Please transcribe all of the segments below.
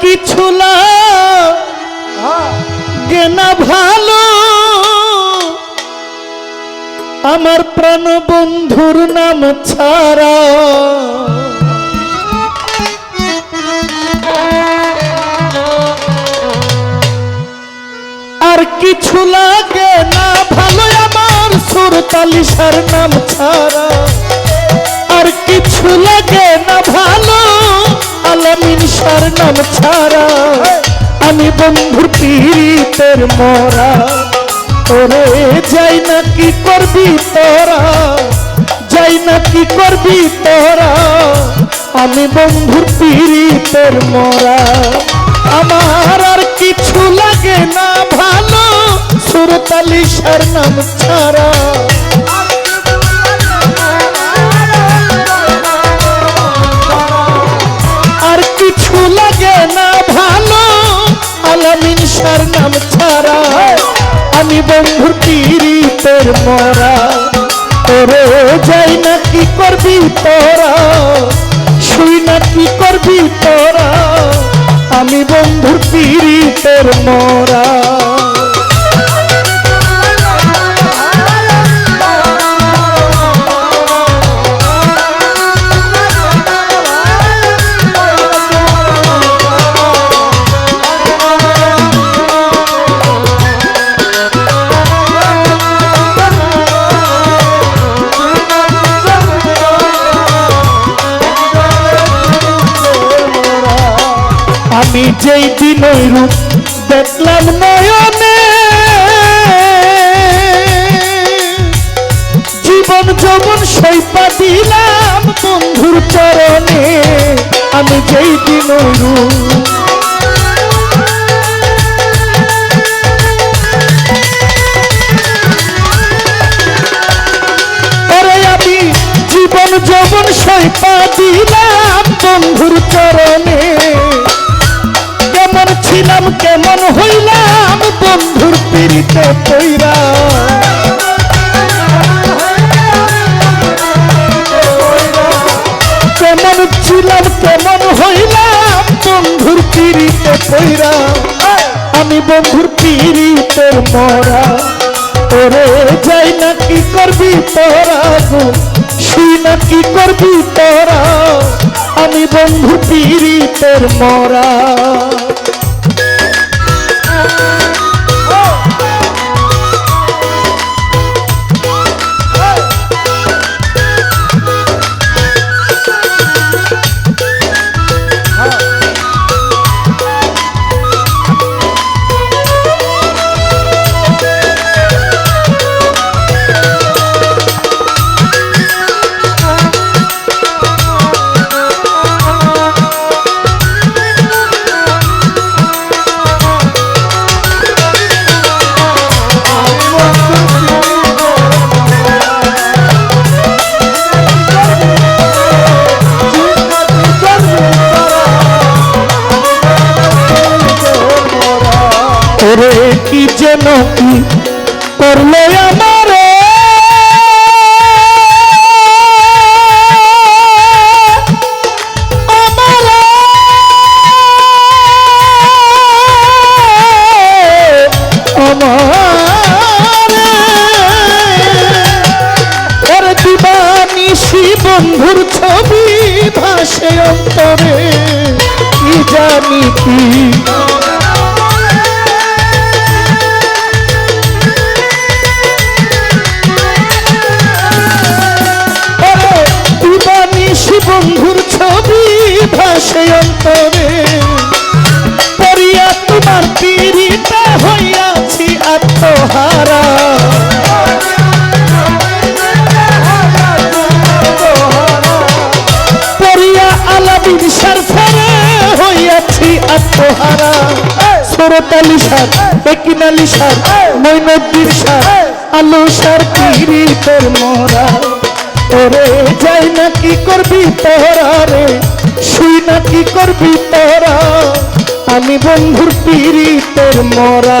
কিছু না। ভালো। আমার প্রাণ বন্ধুর নাম ছাড়া। আর কিছু লাগে না ভালো আমার সুরতালিশার নাম ছাড়া। সার নাম ছাড়া। আমি বন্ধুর পীড়িতের মরা। ওরে যাই না কি করবি তোরা? যাই না কি করবি তোরা? আমি বন্ধুর পীড়িতের মরা। আমার আর কিছু লাগে না ভালো। সুরতালিশার নাম ছাড়া। বন্ধুর পীড়িতের মরা। তোরে যাই না কি করবি তোরা? শুই না কি করবি তোরা? আমি বন্ধুর পীড়িতের মরা। যেই দিন ওই রূপ দেখলাম নয়নে। জীবন যৌবন সৈপা দিলাম বন্ধুর চরণে। আমি যেই দিন ওই রূপ কেমন কেমন হইলাম বন্ধুর পিড়িতে পইরা? কেমন ছিলাম, কেমন হইলাম বন্ধুর পিড়িতে পইরা? আমি বন্ধুর পিড়িতের মরা। ওরে যাই না কি করবি তোরা গো? শুই না কি করবি তোরা? আমি বন্ধু পীড়িতের মরা। Música ওরে কি যেন কি করলে আমারে। বন্ধুর ছবি ভাসে অন্তরে কি জানি কি অন্তরে। পড়িয়া তোমার পিড়িটা হইয়াছি আত্মহারা। পড়িয়া আলাবিন সার ফেরে হইয়াছি আত্মহারা। সরতালি সার বেকিনালি সার, মৈনদ্দির সার, আলু সার পিড়িতের মরা। ওরে যাই না কি করবি তোরা রে? কি করবি তোরা? আমি বন্ধুর পিড়িতের মরা।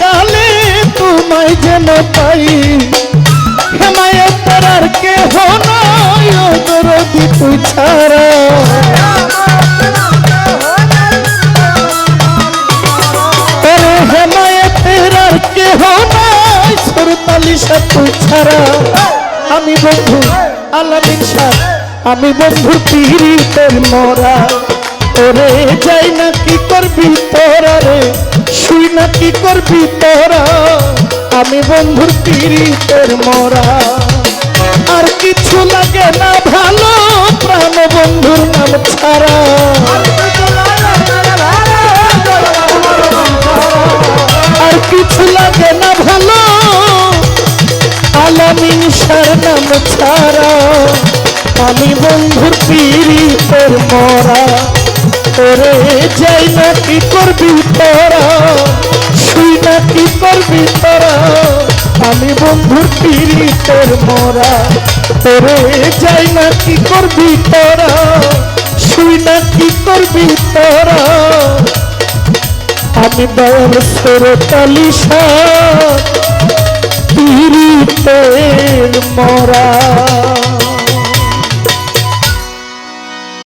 কালে তোমায় যেন পাই। নয় ও দরদি তুই ছাড়া। আমি বন্ধু আলামিন সাহ, আমি বন্ধুর পিড়িতের মরা। ওরে যাই না করবি তোরা? আমি বন্ধুর পিড়িতের মরা। আর কিছু লাগে না ভালো, প্রাণ বন্ধুর নাম ছাড়া। আর কিছু লাগে না ভালো, আলামিন সার নাম ছাড়া। আমি বন্ধুর পিড়িতের মরা। ওরে যাই না কি করবি তোরা? শুই না কি করবি তোরা আমি বন্ধুর পিড়িতের মরা। ওরে যাই না কি করবি তোরা, শুই না করবি তোরা। আমি দয়াল সুরতালিশা পীড়িতের মরা।